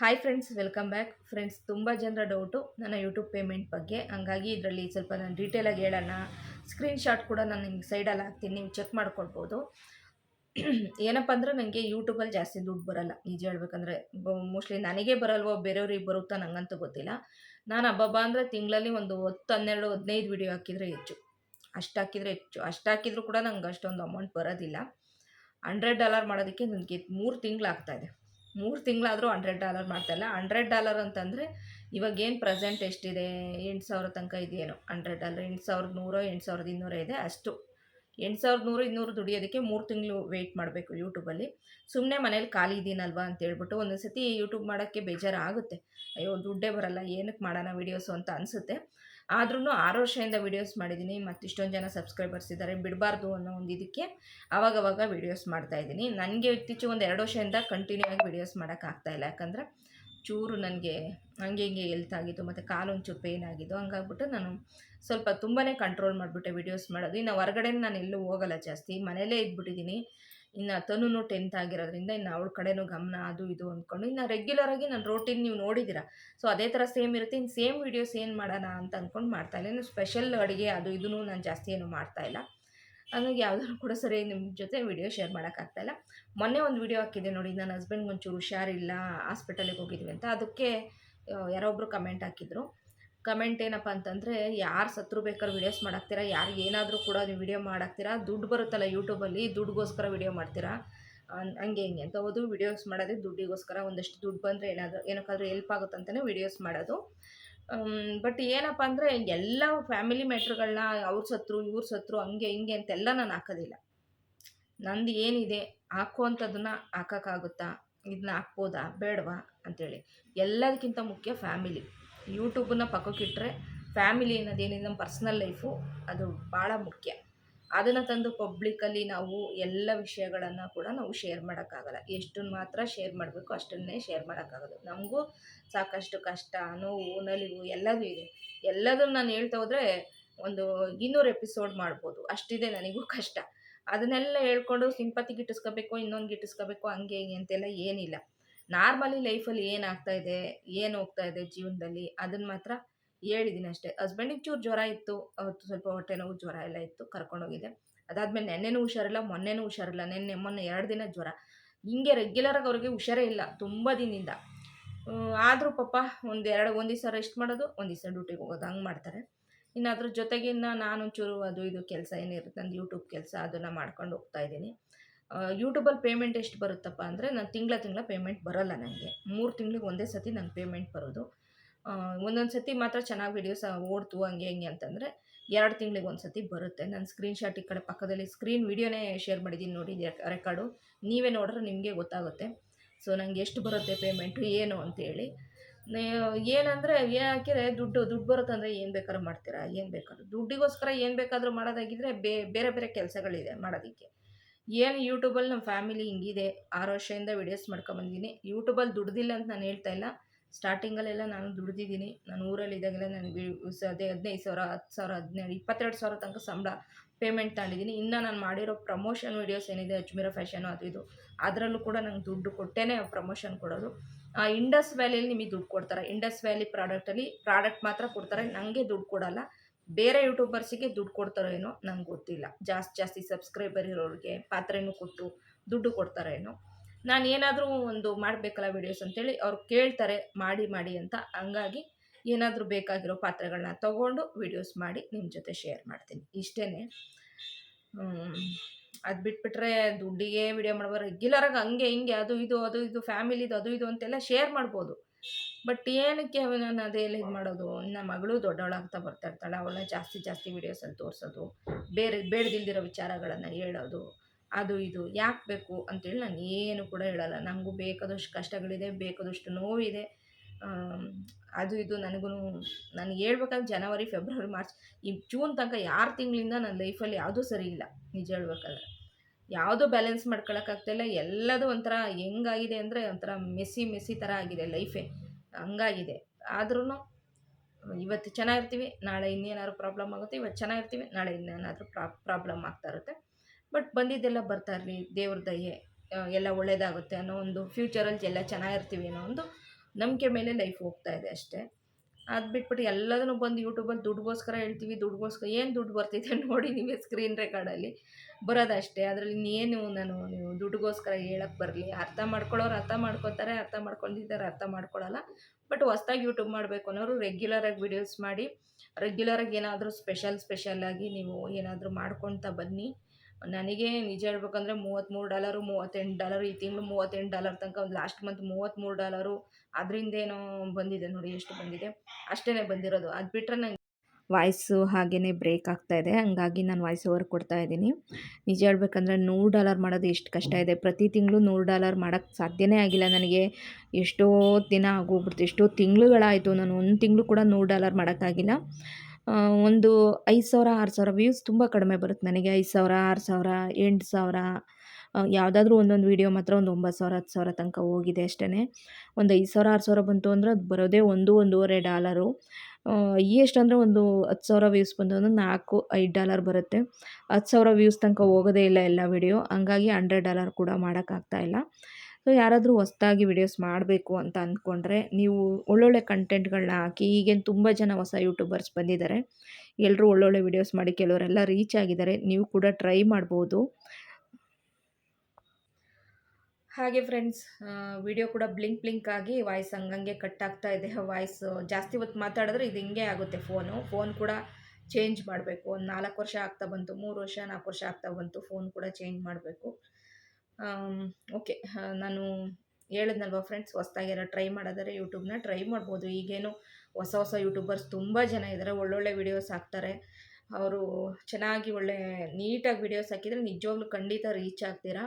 Hi friends welcome back friends ತುಂಬ ಜನರ ಡೌಟು ನನ್ನ ಯೂಟ್ಯೂಬ್ ಪೇಮೆಂಟ್ ಬಗ್ಗೆ. ಹಂಗಾಗಿ ಇದರಲ್ಲಿ ಸ್ವಲ್ಪ ನಾನು ಡೀಟೇಲಾಗಿ ಹೇಳೋಣ. ಸ್ಕ್ರೀನ್ಶಾಟ್ ಕೂಡ ನಾನು ನಿಮ್ಗೆ ಸೈಡಲ್ಲಿ ಹಾಕ್ತೀನಿ. ನೀವು ಚೆಕ್ ಮಾಡ್ಕೊಳ್ಬೋದು. ಏನಪ್ಪ ಅಂದರೆ ನನಗೆ ಯೂಟ್ಯೂಬಲ್ಲಿ ಜಾಸ್ತಿ ದುಡ್ಡು ಬರೋಲ್ಲ. ನಿಜ ಹೇಳ್ಬೇಕಂದ್ರೆ ಮೋಸ್ಟ್ಲಿ ನನಗೆ ಬರಲ್ವೋ, ಬೇರೆಯವ್ರಿಗೆ ಬರುತ್ತಾ ನನಗಂತೂ ಗೊತ್ತಿಲ್ಲ. ನಾನು ಹಬ್ಬಬ್ಬ ಅಂದರೆ ತಿಂಗಳಲ್ಲಿ ಒಂದು ಹತ್ತು ಹನ್ನೆರಡು, ಹದಿನೈದು ವಿಡಿಯೋ ಹಾಕಿದರೆ ಹೆಚ್ಚು. ಅಷ್ಟು ಹಾಕಿದರೆ ಹೆಚ್ಚು. ಅಷ್ಟು ಹಾಕಿದರೂ ಕೂಡ ನಂಗೆ ಅಷ್ಟೊಂದು ಅಮೌಂಟ್ ಬರೋದಿಲ್ಲ. ಹಂಡ್ರೆಡ್ ಡಾಲರ್ ಮಾಡೋದಕ್ಕೆ ನನಗೆ ಮೂರು ತಿಂಗಳು ಇದೆ. ಮೂರು ತಿಂಗಳಾದರೂ ಹಂಡ್ರೆಡ್ ಡಾಲರ್ ಮಾಡ್ತಾಯಿಲ್ಲ ಹಂಡ್ರೆಡ್ ಡಾಲರ್ ಅಂತಂದರೆ ಇವಾಗ ಏನು ಪ್ರೆಸೆಂಟ್ ಎಷ್ಟಿದೆ? ಎಂಟು ಸಾವಿರ ತನಕ ಇದೆಯೇನೋ. ಹಂಡ್ರೆಡ್ ಡಾಲರ್ ಎಂಟು ಸಾವಿರದ ನೂರೋ, ಎಂಟು ಸಾವಿರದ ಇನ್ನೂರೋ ಇದೆ. ಅಷ್ಟು. ಎಂಟು ಸಾವಿರದ ನೂರು ಇನ್ನೂರು ದುಡಿಯೋದಕ್ಕೆ ಮೂರು ತಿಂಗಳು ವೆಯ್ಟ್ ಮಾಡಬೇಕು ಯೂಟ್ಯೂಬಲ್ಲಿ ಸುಮ್ಮನೆ ಮನೇಲಿ ಖಾಲಿ ಇದ್ದೀನಲ್ವಾ ಅಂತೇಳ್ಬಿಟ್ಟು ಒಂದೊಂದು ಸತಿ ಯೂಟ್ಯೂಬ್ ಮಾಡೋಕ್ಕೆ ಬೇಜಾರಾಗುತ್ತೆ. ಅಯ್ಯೋ, ದುಡ್ಡೇ ಬರಲ್ಲ, ಏನಕ್ಕೆ ಮಾಡೋಣ ವೀಡಿಯೋಸು ಅಂತ ಅನಿಸುತ್ತೆ. ಆದ್ರೂ ಆರು ವರ್ಷದಿಂದ ವೀಡಿಯೋಸ್ ಮಾಡಿದ್ದೀನಿ ಮತ್ತು ಇಷ್ಟೊಂದು ಜನ ಸಬ್ಸ್ಕ್ರೈಬರ್ಸ್ ಇದ್ದಾರೆ ಬಿಡಬಾರ್ದು ಅನ್ನೋ ಒಂದು ಇದಕ್ಕೆ ಆವಾಗವಾಗ ವೀಡಿಯೋಸ್ ಮಾಡ್ತಾಯಿದ್ದೀನಿ ನನಗೆ ಇತ್ತೀಚೆಗೆ ಒಂದು ಎರಡು ವರ್ಷದಿಂದ ಕಂಟಿನ್ಯೂ ಆಗಿ ವೀಡಿಯೋಸ್ ಮಾಡೋಕ್ಕಾಗ್ತಾಯಿಲ್ಲ ಯಾಕಂದರೆ ಚೂರು ನನಗೆ, ಹಂಗೆ ಹಿಂಗೆ ಎಲ್ತಾಗಿತ್ತು ಮತ್ತು ಕಾಲು ಒಂಚೂರು ಪೇಯ್ನ್ ಆಗಿದ್ದು ಹಂಗಾಗ್ಬಿಟ್ಟು ನಾನು ಸ್ವಲ್ಪ ತುಂಬಾ ಕಂಟ್ರೋಲ್ ಮಾಡಿಬಿಟ್ಟೆ ವಿಡಿಯೋಸ್ ಮಾಡೋದು. ಇನ್ನು ಹೊರಗಡೆ ನಾನು ಎಲ್ಲೂ ಹೋಗಲ್ಲ ಜಾಸ್ತಿ. ಮನೆಯಲ್ಲೇ ಇದ್ಬಿಟ್ಟಿದ್ದೀನಿ. ಇನ್ನು ತನೂ ಟೆಂತ್ ಆಗಿರೋದ್ರಿಂದ ಇನ್ನು ಅವಳ ಕಡೆನೂ ಗಮನ ಅದು ಇದು ಅಂದ್ಕೊಂಡು ಇನ್ನು ರೆಗ್ಯುಲರಾಗಿ ನಾನು ರೋಟೀನ್ ನೀವು ನೋಡಿದ್ದೀರಾ. ಸೊ ಅದೇ ಥರ ಸೇಮ್ ಇರುತ್ತೆ. ಇನ್ನು ಸೇಮ್ ವೀಡಿಯೋಸ್ ಏನು ಮಾಡೋಣ ಅಂತ ಅಂದ್ಕೊಂಡು ಮಾಡ್ತಾಯಿಲ್ಲ ಇನ್ನು ಸ್ಪೆಷಲ್ ಅಡುಗೆ ಅದು ಇದೂ ನಾನು ಜಾಸ್ತಿ ಏನು ಮಾಡ್ತಾಯಿಲ್ಲ ಹಾಗಾಗಿ ಯಾವುದನ್ನು ಕೂಡ ಸರಿ ನಿಮ್ಮ ಜೊತೆ ವಿಡಿಯೋ ಶೇರ್ ಮಾಡೋಕ್ಕಾಗ್ತಾಯಿಲ್ಲ ಮೊನ್ನೆ ಒಂದು ವಿಡಿಯೋ ಹಾಕಿದ್ದೆ ನೋಡಿ, ನನ್ನ ಹಸ್ಬೆಂಡ್ ಒಂಚೂರು ಹುಷಾರಿಲ್ಲ ಹಾಸ್ಪಿಟಲಿಗೆ ಹೋಗಿದ್ವಿ ಅಂತ. ಅದಕ್ಕೆ ಯಾರೋ ಒಬ್ಬರು ಕಮೆಂಟ್ ಹಾಕಿದ್ರು. ಕಮೆಂಟ್ ಏನಪ್ಪ ಅಂತಂದರೆ, ಯಾರು ಸತ್ರು ಬೇಕಾದ್ರೆ ವೀಡಿಯೋಸ್ ಮಾಡಾಕ್ತೀರಾ? ಯಾರು ಏನಾದರೂ ಕೂಡ ನೀವು ವೀಡಿಯೋ ಮಾಡಾಕ್ತೀರಾ? ದುಡ್ಡು ಬರುತ್ತಲ್ಲ ಯೂಟ್ಯೂಬಲ್ಲಿ ದುಡ್ಡುಗೋಸ್ಕರ ವೀಡಿಯೋ ಮಾಡ್ತೀರಾ? ಹಂಗೆ, ಹಿಂಗೆ ಅಂತ ಹೌದು ವೀಡಿಯೋಸ್ ಮಾಡೋದೇ ದುಡ್ಡಿಗೋಸ್ಕರ ಒಂದಷ್ಟು ದುಡ್ಡು ಬಂದರೆ ಏನಾದರೂ, ಏನಕ್ಕಾದ್ರೂ ಹೆಲ್ಪ್ ಆಗುತ್ತಂತಲೇ ವೀಡಿಯೋಸ್ ಮಾಡೋದು. ಬಟ್ ಏನಪ್ಪ ಅಂದರೆ ಎಲ್ಲ ಫ್ಯಾಮಿಲಿ ಮ್ಯಾಟ್ರ್ಗಳನ್ನ ಅವ್ರ ಸತ್ರು, ಇವ್ರ ಸತ್ರು, ಹಂಗೆ, ಹಿಂಗೆ ಅಂತೆಲ್ಲ ನಾನು ಹಾಕೋದಿಲ್ಲ. ನಂದು ಏನಿದೆ, ಹಾಕುವಂಥದ್ದನ್ನ ಹಾಕೋಕ್ಕಾಗುತ್ತಾ? ಇದನ್ನ ಹಾಕ್ಬೋದಾ? ಬೇಡವಾ? ಅಂತೇಳಿ. ಎಲ್ಲದಕ್ಕಿಂತ ಮುಖ್ಯ ಫ್ಯಾಮಿಲಿ ಯೂಟ್ಯೂಬನ್ನ ಪಕ್ಕಕ್ಕಿಟ್ಟರೆ ಫ್ಯಾಮಿಲಿ ಅನ್ನೋದೇನಿದೆ ನಮ್ಮ ಪರ್ಸ್ನಲ್ ಲೈಫು ಅದು ಭಾಳ ಮುಖ್ಯ. ಅದನ್ನು ತಂದು ಪಬ್ಲಿಕಲ್ಲಿ ನಾವು ಎಲ್ಲ ವಿಷಯಗಳನ್ನು ಕೂಡ ನಾವು ಶೇರ್ ಮಾಡೋಕ್ಕಾಗಲ್ಲ. ಎಷ್ಟನ್ನು ಮಾತ್ರ ಶೇರ್ ಮಾಡಬೇಕು ಅಷ್ಟನ್ನೇ ಶೇರ್ ಮಾಡೋಕ್ಕಾಗೋದು. ನಮಗೂ ಸಾಕಷ್ಟು ಕಷ್ಟ, ನೋವು, ನಲಿವು ಎಲ್ಲದೂ ಇದೆ. ಎಲ್ಲದನ್ನು ನಾನು ಹೇಳ್ತಾ ಹೋದರೆ ಒಂದು ಇನ್ನೂರು ಎಪಿಸೋಡ್ ಮಾಡ್ಬೋದು. ಅಷ್ಟಿದೆ ನನಗೂ ಕಷ್ಟ. ಅದನ್ನೆಲ್ಲ ಹೇಳ್ಕೊಂಡು ಸಿಂಪತಿ ಗಿಟ್ಟಿಸ್ಕೋಬೇಕು, ಇನ್ನೊಂದು ಗಿಟ್ಟಿಸ್ಕೋಬೇಕು, ಹಂಗೆ ಹಿಂಗೆ ಅಂತೆಲ್ಲ ಏನಿಲ್ಲ. ನಾರ್ಮಲಿ ಲೈಫಲ್ಲಿ ಏನಾಗ್ತಾ ಇದೆ, ಏನು ಹೋಗ್ತಾ ಇದೆ ಜೀವನದಲ್ಲಿ ಅದನ್ನು ಮಾತ್ರ ಹೇಳಿದ್ದೀನಿ ಅಷ್ಟೇ. ಹಸ್ಬೆಂಡಿಗೆ ಚೂರು ಜ್ವರ ಇತ್ತು. ಅವತ್ತು ಸ್ವಲ್ಪ ಹೊಟ್ಟೆ ನೋವು ಜ್ವರ ಎಲ್ಲ ಇತ್ತು. ಕರ್ಕೊಂಡೋಗಿದ್ದೆ ಅದಾದಮೇಲೆ ನೆನ್ನೆನೂ ಹುಷಾರಿಲ್ಲ, ಮೊನ್ನೆನೂ ಹುಷಾರಿಲ್ಲ. ನೆನ್ನೆ, ಮೊನ್ನೆ ಎರಡು ದಿನ ಜ್ವರ. ಹಿಂಗೆ ರೆಗ್ಯುಲರಾಗಿ ಅವ್ರಿಗೆ ಹುಷಾರೇ ಇಲ್ಲ. ತುಂಬ ದಿನದಿಂದ. ಆದರೂ ಪಾಪ ಒಂದು ಎರಡು, ಒಂದು ದಿವಸ ರೆಸ್ಟ್ ಮಾಡೋದು, ಒಂದು ದಿವಸ ಡ್ಯೂಟಿಗೆ ಹೋಗೋದು. ಹಂಗೆ ಮಾಡ್ತಾರೆ. ಇನ್ನು ಅದ್ರ ಜೊತೆಗೆ ಇನ್ನು ನಾನು ಚೂರು ಅದು ಇದು ಕೆಲಸ ಏನಿರುತ್ತೆ, ನಂದು ಯೂಟ್ಯೂಬ್ ಕೆಲಸ ಅದನ್ನು ಮಾಡ್ಕೊಂಡು ಹೋಗ್ತಾ ಇದ್ದೀನಿ. ಯೂಟ್ಯೂಬಲ್ಲಿ ಪೇಮೆಂಟ್ ಎಷ್ಟು ಬರುತ್ತಪ್ಪ ಅಂದರೆ, ನಾನು ತಿಂಗಳ ತಿಂಗಳ ಪೇಮೆಂಟ್ ಬರೋಲ್ಲ ನನಗೆ ಮೂರು ತಿಂಗಳಿಗೆ ಒಂದೇ ಸತಿ ನಂಗೆ ಪೇಮೆಂಟ್ ಬರೋದು. ಒಂದೊಂದು ಸತಿ ಮಾತ್ರ ಚೆನ್ನಾಗಿ ವೀಡಿಯೋಸ್ ಓಡ್ತು, ಹಂಗೆ ಹಂಗೆ ಅಂತಂದರೆ ಎರಡು ತಿಂಗಳಿಗೆ ಒಂದು ಸತಿ ಬರುತ್ತೆ. ನಾನು ಸ್ಕ್ರೀನ್ ಶಾಟ್ ಈ ಕಡೆ ಪಕ್ಕದಲ್ಲಿ ಸ್ಕ್ರೀನ್ ವೀಡಿಯೋನೇ ಶೇರ್ ಮಾಡಿದ್ದೀನಿ ನೋಡಿ ರೆಕಾರ್ಡು ನೀವೇ ನೋಡ್ರೆ ನಿಮಗೆ ಗೊತ್ತಾಗುತ್ತೆ. ಸೊ ನಂಗೆ ಎಷ್ಟು ಬರುತ್ತೆ ಪೇಮೆಂಟು ಏನು ಅಂತೇಳಿ. ಏನಂದರೆ ಏನು ದುಡ್ಡು ದುಡ್ಡು ದುಡ್ಡು ಬರುತ್ತಂದರೆ ಏನು ಬೇಕಾದ್ರೂ ಮಾಡ್ತೀರಾ, ಏನು ಬೇಕಾದ್ರೂ. ದುಡ್ಡಿಗೋಸ್ಕರ ಏನು ಬೇಕಾದರೂ ಮಾಡೋದಾಗಿದ್ದರೆ ಬೇರೆ ಬೇರೆ ಕೆಲಸಗಳಿದೆ ಮಾಡೋದಕ್ಕೆ. ಏನು ಯೂಟ್ಯೂಬಲ್ಲಿ ನಮ್ಮ ಫ್ಯಾಮಿಲಿ ಹಿಂಗಿದೆ, ಆರು ವರ್ಷದಿಂದ ವೀಡಿಯೋಸ್ ಮಾಡ್ಕೊಂಬಂದಿದ್ದೀನಿ ಯೂಟ್ಯೂಬಲ್ಲಿ ದುಡ್ದಿಲ್ಲ ಅಂತ ನಾನು ಹೇಳ್ತಾ ಇಲ್ಲ. ಸ್ಟಾರ್ಟಿಂಗಲ್ಲೆಲ್ಲ ನಾನು ದುಡ್ದಿದ್ದೀನಿ. ನಾನು ಊರಲ್ಲಿದ್ದಾಗೆಲ್ಲ ನನಗೆ ಅದೇ ಹದಿನೈದು ಸಾವಿರ, ಹತ್ತು ಸಾವಿರ ಹದಿನೇಳು ಇಪ್ಪತ್ತೆರಡು ಸಾವಿರ ತನಕ ಸಂಬಳ ಪೇಮೆಂಟ್ ತಗೊಂಡಿದ್ದೀನಿ. ಇನ್ನು ನಾನು ಮಾಡಿರೋ ಪ್ರಮೋಷನ್ ವೀಡಿಯೋಸ್ ಏನಿದೆ, ಅಜ್ಮೀರ ಫ್ಯಾಷನು ಅದು ಇದು, ಅದರಲ್ಲೂ ಕೂಡ ನಂಗೆ ದುಡ್ಡು ಕೊಟ್ಟೇ ಪ್ರಮೋಷನ್ ಕೊಡೋದು. ಆ ಇಂಡಸ್ ವ್ಯಾಲಿಯಲ್ಲಿ ನಿಮಗೆ ದುಡ್ಡು ಕೊಡ್ತಾರೆ. ಇಂಡಸ್ ವ್ಯಾಲಿ ಪ್ರಾಡಕ್ಟಲ್ಲಿ ಪ್ರಾಡಕ್ಟ್ ಮಾತ್ರ ಕೊಡ್ತಾರೆ. ನನಗೆ ದುಡ್ಡು ಕೊಡಲ್ಲ. ಬೇರೆ ಯೂಟ್ಯೂಬರ್ಸಿಗೆ ದುಡ್ಡು ಕೊಡ್ತಾರೋ ಏನೋ ನಂಗೆ ಗೊತ್ತಿಲ್ಲ. ಜಾಸ್ತಿ ಜಾಸ್ತಿ ಸಬ್ಸ್ಕ್ರೈಬರ್ ಇರೋರಿಗೆ ಪಾತ್ರೆನೂ ಕೊಟ್ಟು ದುಡ್ಡು ಕೊಡ್ತಾರೋ ಏನೋ. ನಾನು ಏನಾದರೂ ಒಂದು ಮಾಡಬೇಕಲ್ಲ ವೀಡಿಯೋಸ್ ಅಂತೇಳಿ ಅವ್ರು ಕೇಳ್ತಾರೆ, ಮಾಡಿ ಮಾಡಿ ಅಂತ. ಹಂಗಾಗಿ ಏನಾದರೂ ಬೇಕಾಗಿರೋ ಪಾತ್ರೆಗಳನ್ನ ತೊಗೊಂಡು ವೀಡಿಯೋಸ್ ಮಾಡಿ ನಿಮ್ಮ ಜೊತೆ ಶೇರ್ ಮಾಡ್ತೀನಿ. ಇಷ್ಟೇ ಅದು ಬಿಟ್ಬಿಟ್ರೆ ದುಡ್ಡಿಗೆ ವಿಡಿಯೋ ಮಾಡುವ ರೆಗ್ಯುಲರಾಗಿ ಹಂಗೆ, ಹಿಂಗೆ, ಅದು, ಇದು ಅದು, ಇದು ಫ್ಯಾಮಿಲಿದು ಅದು, ಇದು ಅಂತೆಲ್ಲ ಶೇರ್ ಮಾಡ್ಬೋದು. ಬಟ್ ಏನಕ್ಕೆ ನಾನು ಅದೆಲ್ಲ ಇದು ಮಾಡೋದು? ನನ್ನ ಮಗಳು ದೊಡ್ಡವಳಾಗ್ತಾ ಬರ್ತಾ ಇರ್ತಾಳೆ, ಅವಳನ್ನ ಜಾಸ್ತಿ ಜಾಸ್ತಿ ವೀಡಿಯೋಸಲ್ಲಿ ತೋರಿಸೋದು, ಬೇರೆ, ಬೇಡದಿಲ್ದಿರೋ ವಿಚಾರಗಳನ್ನು ಹೇಳೋದು. ಅದು ಇದು ಯಾಕೆ ಬೇಕು ಅಂತೇಳಿ ನಾನು ಏನು ಕೂಡ ಹೇಳಲ್ಲ. ನನಗೂ ಬೇಕಾದಷ್ಟು ಕಷ್ಟಗಳಿದೆ, ಬೇಕಾದಷ್ಟು ನೋವಿದೆ. ಅದು ಇದು ನನಗೂ ನಾನು ಹೇಳ್ಬೇಕಾದ್ರೆ ಜನವರಿ, ಫೆಬ್ರವರಿ, ಮಾರ್ಚ್ ಈ ಜೂನ್ ತನಕ ಯಾರು ತಿಂಗಳಿಂದ ನನ್ನ ಲೈಫಲ್ಲಿ ಯಾವುದೂ ಸರಿ ಇಲ್ಲ, ನಿಜ ಹೇಳ್ಬೇಕಾದ್ರೆ. ಯಾವುದೂ ಬ್ಯಾಲೆನ್ಸ್ ಮಾಡ್ಕೊಳಕ್ಕಾಗ್ತಾಯಿಲ್ಲ ಎಲ್ಲದೂ ಒಂಥರ ಹೆಂಗಾಗಿದೆ ಅಂದರೆ ಒಂಥರ ಮೆಸ್ಸಿ ಮೆಸ್ಸಿ ಥರ ಆಗಿದೆ ಲೈಫೇ. ಹಂಗಾಗಿದೆ. ಆದ್ರೂ ಇವತ್ತು ಚೆನ್ನಾಗಿರ್ತೀವಿ, ನಾಳೆ ಇನ್ನೇನಾದ್ರು ಪ್ರಾಬ್ಲಮ್ ಆಗುತ್ತೆ, ಇವತ್ತು ಚೆನ್ನಾಗಿರ್ತೀವಿ, ನಾಳೆ ಇನ್ನೇನಾದರೂ ಪ್ರಾಬ್ಲಮ್ ಆಗ್ತಾ ಇರುತ್ತೆ. ಬಟ್ ಬಂದಿದ್ದೆಲ್ಲ ಬರ್ತಾ ಇರಲಿ, ದೇವ್ರ ದಯೆ ಎಲ್ಲ ಒಳ್ಳೇದಾಗುತ್ತೆ ಅನ್ನೋ ಒಂದು ಫ್ಯೂಚರಲ್ಲಿ ಎಲ್ಲ ಚೆನ್ನಾಗಿರ್ತೀವಿ ಅನ್ನೋ ಒಂದು ನಂಬಿಕೆ ಮೇಲೆ ಲೈಫ್ ಹೋಗ್ತಾ ಇದೆ ಅಷ್ಟೇ. ಅದು ಬಿಟ್ಬಿಟ್ಟು ಎಲ್ಲದನ್ನು ಬಂದು ಯೂಟ್ಯೂಬಲ್ಲಿ ದುಡ್ಡುಗೋಸ್ಕರ ಹೇಳ್ತೀವಿ, ದುಡ್ಡುಗೋಸ್ಕರ ಏನು ದುಡ್ಡು ಬರ್ತಿದೆ ನೋಡಿ ನಿಮಗೆ ಸ್ಕ್ರೀನ್ ರೆಕಾರ್ಡಲ್ಲಿ ಬರೋದಷ್ಟೇ ಅದರಲ್ಲಿ ಇನ್ನೇನು ನಾನು, ನೀವು ದುಡ್ಡುಗೋಸ್ಕರ ಹೇಳಕ್ಕೆ ಬರಲಿ. ಅರ್ಥ ಮಾಡ್ಕೊಳ್ಳೋರು ಅರ್ಥ ಮಾಡ್ಕೊತಾರೆ, ಅರ್ಥ ಮಾಡ್ಕೊಂಡಿದ್ದಾರೆ ಅರ್ಥ ಮಾಡ್ಕೊಳ್ಳಲ್ಲ ಬಟ್ ಹೊಸ್ದಾಗಿ ಯೂಟ್ಯೂಬ್ ಮಾಡಬೇಕು ಅನ್ನೋರು ರೆಗ್ಯುಲರಾಗಿ ವೀಡಿಯೋಸ್ ಮಾಡಿ ರೆಗ್ಯುಲರಾಗಿ ಏನಾದರೂ ಸ್ಪೆಷಲ್ ಸ್ಪೆಷಲಾಗಿ ನೀವು ಏನಾದರೂ ಮಾಡ್ಕೊಳ್ತಾ ಬನ್ನಿ. ನನಗೆ ನಿಜ ಹೇಳ್ಬೇಕಂದ್ರೆ ಮೂವತ್ತ್ಮೂರು ಡಾಲರು, ಮೂವತ್ತೆಂಟು ಡಾಲರು, ಈ ತಿಂಗಳು ಮೂವತ್ತೆಂಟು ಡಾಲರ್ ತನಕ ಒಂದು ಲಾಸ್ಟ್ ಮಂತ್ ಮೂವತ್ತ್ಮೂರು ಡಾಲರು ಅದರಿಂದೇನೋ ಬಂದಿದೆ ನೋಡಿ, ಎಷ್ಟು ಬಂದಿದೆ? ಅಷ್ಟೇ ಬಂದಿರೋದು. ಅದು ಬಿಟ್ಟರೆ ನಂಗೆ ವಾಯ್ಸು ಹಾಗೇ ಬ್ರೇಕ್ ಇದೆ. ಹಂಗಾಗಿ ನಾನು ವಾಯ್ಸ್ ಓವರ್ ಕೊಡ್ತಾ ಇದ್ದೀನಿ. ನಿಜ ಹೇಳ್ಬೇಕಂದ್ರೆ ನೂರು ಡಾಲರ್ ಮಾಡೋದು ಎಷ್ಟು ಕಷ್ಟ ಇದೆ. ಪ್ರತಿ ತಿಂಗಳು ನೂರು ಡಾಲರ್ ಮಾಡೋಕ್ಕೆ ಸಾಧ್ಯನೇ ಆಗಿಲ್ಲ ನನಗೆ. ಎಷ್ಟೋ ದಿನ ಆಗೋಗ್ಬಿಡ್ತು. ಎಷ್ಟೋ ತಿಂಗಳುಗಳಾಯಿತು. ನಾನು ಒಂದು ತಿಂಗಳು ಕೂಡ ನೂರು ಡಾಲರ್ ಮಾಡೋಕ್ಕಾಗಿಲ್ಲ. ಒಂದು ಐದು ಸಾವಿರ, ಆರು ಸಾವಿರ ವ್ಯೂಸ್ ತುಂಬ ಕಡಿಮೆ ಬರುತ್ತೆ ನನಗೆ. ಐದು ಸಾವಿರ, ಆರು ಸಾವಿರ, ಎಂಟು ಸಾವಿರ ಯಾವುದಾದ್ರೂ ಒಂದೊಂದು ವೀಡಿಯೋ ಮಾತ್ರ ಒಂದು ಒಂಬತ್ತು ಸಾವಿರ, ಹತ್ತು ಸಾವಿರ ತನಕ ಹೋಗಿದೆ ಅಷ್ಟೇ ಒಂದು ಐದು ಸಾವಿರ, ಆರು ಸಾವಿರ ಬಂತು ಅಂದರೆ ಅದು ಬರೋದೇ ಒಂದು, ಒಂದೂವರೆ ಡಾಲರು. ಎಷ್ಟು ಅಂದರೆ ಒಂದು ಹತ್ತು ಸಾವಿರ ವ್ಯೂಸ್ ಬಂತು ಅಂದರೆ ನಾಲ್ಕು, ಐದು ಡಾಲರ್ ಬರುತ್ತೆ. ಹತ್ತು ಸಾವಿರ ವ್ಯೂಸ್ ತನಕ ಹೋಗೋದೇ ಇಲ್ಲ ಎಲ್ಲ ವೀಡಿಯೋ ಹಂಗಾಗಿ ಹಂಡ್ರೆಡ್ ಡಾಲರ್ ಕೂಡ ಮಾಡೋಕ್ಕಾಗ್ತಾ ಇಲ್ಲ. ಸೊ ಯಾರಾದರೂ ಹೊಸ್ದಾಗಿ ವಿಡಿಯೋಸ್ ಮಾಡಬೇಕು ಅಂತ ಅಂದ್ಕೊಂಡ್ರೆ ನೀವು ಒಳ್ಳೊಳ್ಳೆ ಕಂಟೆಂಟ್ಗಳನ್ನ ಹಾಕಿ, ಈಗೇನು ತುಂಬ ಜನ ಹೊಸ ಯೂಟ್ಯೂಬರ್ಸ್ ಬಂದಿದ್ದಾರೆ ಎಲ್ಲರೂ ಒಳ್ಳೊಳ್ಳೆ ವಿಡಿಯೋಸ್ ಮಾಡಿ ಕೆಲವರೆಲ್ಲ ರೀಚ್ ಆಗಿದ್ದಾರೆ ನೀವು ಕೂಡ ಟ್ರೈ ಮಾಡ್ಬೋದು. ಹಾಗೆ ಫ್ರೆಂಡ್ಸ್ ವಿಡಿಯೋ ಕೂಡ ಬ್ಲಿಂಕ್ ಬ್ಲಿಂಕ್ ಆಗಿ ವಾಯ್ಸ್ ಹಂಗಂಗೆ ಕಟ್ ಆಗ್ತಾ ಇದೆ. ವಾಯ್ಸ್ ಜಾಸ್ತಿ ಹೊತ್ತು ಮಾತಾಡಿದ್ರೆ ಇದು ಹಿಂಗೆ ಆಗುತ್ತೆ ಫೋನು ಫೋನ್ ಕೂಡ ಚೇಂಜ್ ಮಾಡಬೇಕು. ಒಂದು ನಾಲ್ಕು ವರ್ಷ ಆಗ್ತಾ ಬಂತು, ಮೂರು ವರ್ಷ, ನಾಲ್ಕು ವರ್ಷ ಆಗ್ತಾ ಬಂತು ಫೋನ್ ಕೂಡ ಚೇಂಜ್ ಮಾಡಬೇಕು. ಓಕೆ. ನಾನು ಹೇಳಿದ್ನಲ್ವ ಫ್ರೆಂಡ್ಸ್ ಹೊಸ್ದಾಗೆಲ್ಲ ಟ್ರೈ ಮಾಡೋದಾರೆ ಯೂಟ್ಯೂಬ್ನ ಟ್ರೈ ಮಾಡ್ಬೋದು. ಈಗೇನು ಹೊಸ ಹೊಸ ಯೂಟ್ಯೂಬರ್ಸ್ ತುಂಬ ಜನ ಇದ್ದಾರೆ ಒಳ್ಳೊಳ್ಳೆ ವಿಡಿಯೋಸ್ ಹಾಕ್ತಾರೆ. ಅವರು ಚೆನ್ನಾಗಿ ಒಳ್ಳೆ ನೀಟಾಗಿ ವಿಡಿಯೋಸ್ ಹಾಕಿದರೆ ನಿಜವಾಗ್ಲೂ ಖಂಡಿತ ರೀಚ್ ಆಗ್ತೀರಾ?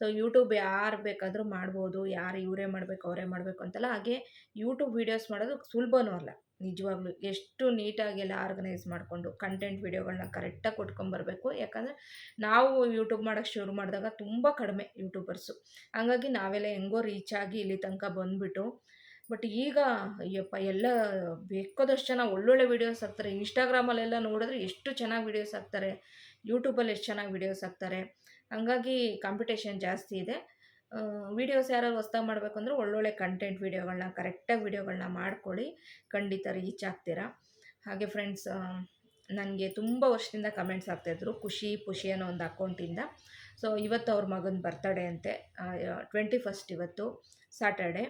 ಸೊ ಯೂಟ್ಯೂಬ್ ಯಾರು ಬೇಕಾದರೂ ಮಾಡ್ಬೋದು, ಯಾರು ಇವರೇ ಮಾಡಬೇಕು, ಅವರೇ ಮಾಡಬೇಕು ಅಂತಲ್ಲ. ಹಾಗೆ ಯೂಟ್ಯೂಬ್ ವೀಡಿಯೋಸ್ ಮಾಡೋದು ಸುಲಭನೂ ಅಲ್ಲ. ನಿಜವಾಗ್ಲೂ ಎಷ್ಟು ನೀಟಾಗಿ ಎಲ್ಲ ಆರ್ಗನೈಸ್ ಮಾಡಿಕೊಂಡು ಕಂಟೆಂಟ್ ವೀಡಿಯೋಗಳನ್ನ ಕರೆಕ್ಟಾಗಿ ಕೊಟ್ಕೊಂಬರ್ಬೇಕು. ಯಾಕಂದರೆ ನಾವು ಯೂಟ್ಯೂಬ್ ಮಾಡೋಕ್ಕೆ ಶುರು ಮಾಡಿದಾಗ ತುಂಬ ಕಡಿಮೆ ಯೂಟ್ಯೂಬರ್ಸು ಹಂಗಾಗಿ ನಾವೆಲ್ಲ ಹೆಂಗೋ ರೀಚ್ ಆಗಿ ಇಲ್ಲಿ ತನಕ ಬಂದುಬಿಟ್ಟು ಬಟ್ ಈಗ ಅಯ್ಯಪ್ಪ ಎಲ್ಲ ಬೇಕಾದಷ್ಟು ಜನ ಒಳ್ಳೊಳ್ಳೆ ವೀಡಿಯೋಸ್ ಹಾಕ್ತಾರೆ. ಇನ್ಸ್ಟಾಗ್ರಾಮಲ್ಲೆಲ್ಲ ನೋಡಿದ್ರೆ ಎಷ್ಟು ಚೆನ್ನಾಗಿ ವೀಡಿಯೋಸ್ ಹಾಕ್ತಾರೆ. ಯೂಟ್ಯೂಬಲ್ಲಿ ಎಷ್ಟು ಚೆನ್ನಾಗಿ ವೀಡಿಯೋಸ್ ಹಾಕ್ತಾರೆ. ಹಂಗಾಗಿ ಕಾಂಪಿಟೇಷನ್ ಜಾಸ್ತಿ ಇದೆ. ವೀಡಿಯೋಸ್ ಯಾರು ಹೊಸ್ದಾಗಿ ಮಾಡಬೇಕು ಅಂದರೆ ಒಳ್ಳೊಳ್ಳೆ ಕಂಟೆಂಟ್ ವೀಡಿಯೋಗಳನ್ನ ಕರೆಕ್ಟಾಗಿ ವೀಡಿಯೋಗಳನ್ನ ಮಾಡ್ಕೊಳ್ಳಿ. ಖಂಡಿತ ರೀಚ್ ಆಗ್ತೀರಾ. ಹಾಗೆ ಫ್ರೆಂಡ್ಸ್ ನನಗೆ ತುಂಬ ವರ್ಷದಿಂದ ಕಮೆಂಟ್ಸ್ ಆಗ್ತಾಯಿದ್ರು ಖುಷಿ ಖುಷಿ ಅನ್ನೋ ಒಂದು ಅಕೌಂಟಿಂದ ಸೊ ಇವತ್ತು ಅವ್ರ ಮಗನ ಬರ್ತಡೇ ಅಂತೆ. ಟ್ವೆಂಟಿ ಫಸ್ಟ್ ಇವತ್ತು ಸ್ಯಾಟರ್ಡೆ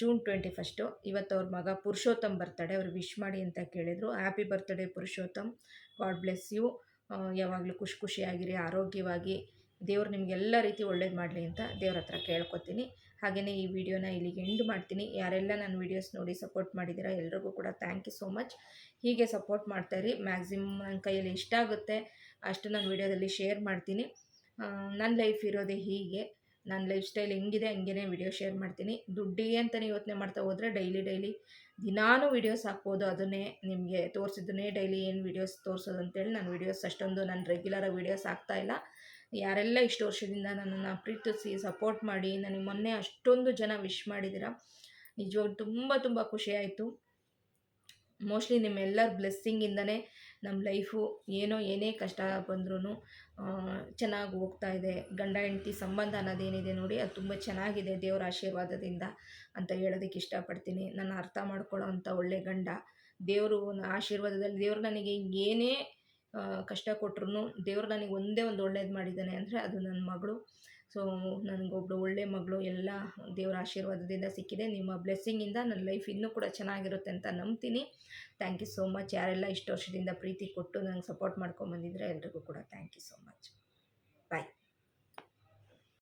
ಜೂನ್ ಟ್ವೆಂಟಿ ಫಸ್ಟು ಇವತ್ತು ಅವ್ರ ಮಗ ಪುರುಷೋತ್ತಮ್ ಬರ್ತಡೆ ಅವ್ರು ವಿಶ್ ಮಾಡಿ ಅಂತ ಕೇಳಿದರು. Happy birthday Purushottam. God bless you ಯಾವಾಗಲೂ ಖುಷಿ ಖುಷಿಯಾಗಿರಿ, ಆರೋಗ್ಯವಾಗಿ ದೇವ್ರು ನಿಮಗೆಲ್ಲ ರೀತಿ ಒಳ್ಳೇದು ಮಾಡಲಿ ಅಂತ ದೇವ್ರ ಹತ್ರ ಕೇಳ್ಕೊತೀನಿ. ಹಾಗೆಯೇ ಈ ವಿಡಿಯೋನ ಇಲ್ಲಿಗೆ ಎಂಡ್ ಮಾಡ್ತೀನಿ. ಯಾರೆಲ್ಲ ನನ್ನ ವೀಡಿಯೋಸ್ ನೋಡಿ ಸಪೋರ್ಟ್ ಮಾಡಿದ್ದೀರಾ ಎಲ್ರಿಗೂ ಕೂಡ ಥ್ಯಾಂಕ್ ಯು ಸೋ ಮಚ್ ಹೀಗೆ ಸಪೋರ್ಟ್ ಮಾಡ್ತಾಯಿರಿ ಮ್ಯಾಕ್ಸಿಮಮ್ ನನ್ನ ಕೈಯಲ್ಲಿ ಇಷ್ಟ ಆಗುತ್ತೆ ಅಷ್ಟು ನಾನು ವೀಡಿಯೋದಲ್ಲಿ ಶೇರ್ ಮಾಡ್ತೀನಿ. ನನ್ನ ಲೈಫ್ ಇರೋದೇ ಹೀಗೆ. ನನ್ನ ಲೈಫ್ ಸ್ಟೈಲ್ ಹೆಂಗಿದೆ ಹಂಗೆ ವಿಡಿಯೋ ಶೇರ್ ಮಾಡ್ತೀನಿ. ದುಡ್ಡಿಗೆ ಅಂತಲೇ ಯೋಚನೆ ಮಾಡ್ತಾ ಹೋದರೆ ಡೈಲಿ ಡೈಲಿ ದಿನಾನು ವೀಡಿಯೋಸ್ ಹಾಕ್ಬೋದು. ಅದನ್ನೇ ನಿಮಗೆ ತೋರಿಸಿದ್ದನ್ನೇ ಡೈಲಿ ಏನು ವೀಡಿಯೋಸ್ ತೋರಿಸೋದು ಅಂತೇಳಿ ನಾನು ವೀಡಿಯೋಸ್ ಅಷ್ಟೊಂದು ನಾನು ರೆಗ್ಯುಲರಾಗಿ ವೀಡಿಯೋಸ್ ಹಾಕ್ತಾಯಿಲ್ಲ ಯಾರೆಲ್ಲ ಇಷ್ಟು ವರ್ಷದಿಂದ ನನ್ನನ್ನು ಪ್ರೀತಿಸಿ ಸಪೋರ್ಟ್ ಮಾಡಿ ನನಗೆ ಮೊನ್ನೆ ಅಷ್ಟೊಂದು ಜನ ವಿಶ್ ಮಾಡಿದ್ದೀರ? ನಿಜವಾಗ್ಲೂ ತುಂಬ ತುಂಬ ಖುಷಿಯಾಯಿತು ಮೋಸ್ಟ್ಲಿ ನಿಮ್ಮೆಲ್ಲರ ಬ್ಲೆಸ್ಸಿಂಗಿಂದನೇ ನಮ್ಮ ಲೈಫು ಏನೋ ಏನೇ ಕಷ್ಟ ಬಂದ್ರೂ ಚೆನ್ನಾಗಿ ಹೋಗ್ತಾ ಇದೆ. ಗಂಡ, ಹೆಂಡತಿ ಸಂಬಂಧ ಅನ್ನೋದೇನಿದೆ ನೋಡಿ, ಅದು ತುಂಬ ಚೆನ್ನಾಗಿದೆ ದೇವರ ಆಶೀರ್ವಾದದಿಂದ ಅಂತ ಹೇಳೋದಕ್ಕೆ ಇಷ್ಟಪಡ್ತೀನಿ. ನನ್ನ ಅರ್ಥ ಮಾಡ್ಕೊಳ್ಳೋ ಅಂಥ ಒಳ್ಳೆ ಗಂಡ ದೇವರು ಆಶೀರ್ವಾದದಲ್ಲಿ ದೇವರು ನನಗೆ ಏನೇ ಕಷ್ಟ ಕೊಟ್ರು ದೇವರು ನನಗೆ ಒಂದೇ ಒಂದು ಒಳ್ಳೇದು ಮಾಡಿದ್ದಾನೆ ಅಂದರೆ ಅದು ನನ್ನ ಮಗಳು. ಸೊ ನನಗೊಬ್ಳು ಒಳ್ಳೆ ಮಗಳು, ಎಲ್ಲ ದೇವರ ಆಶೀರ್ವಾದದಿಂದ ಸಿಕ್ಕಿದೆ. ನಿಮ್ಮ ಬ್ಲೆಸ್ಸಿಂಗಿಂದ ನನ್ನ ಲೈಫ್ ಇನ್ನೂ ಕೂಡ ಚೆನ್ನಾಗಿರುತ್ತೆ ಅಂತ ನಂಬ್ತೀನಿ. ಥ್ಯಾಂಕ್ ಯು ಸೋ ಮಚ್ ಯಾರೆಲ್ಲ ಇಷ್ಟು ವರ್ಷದಿಂದ ಪ್ರೀತಿ ಕೊಟ್ಟು ನನಗೆ ಸಪೋರ್ಟ್ ಮಾಡ್ಕೊಂಬಂದಿದ್ರೆ ಎಲ್ರಿಗೂ ಕೂಡ ಥ್ಯಾಂಕ್ ಯು ಸೋ ಮಚ್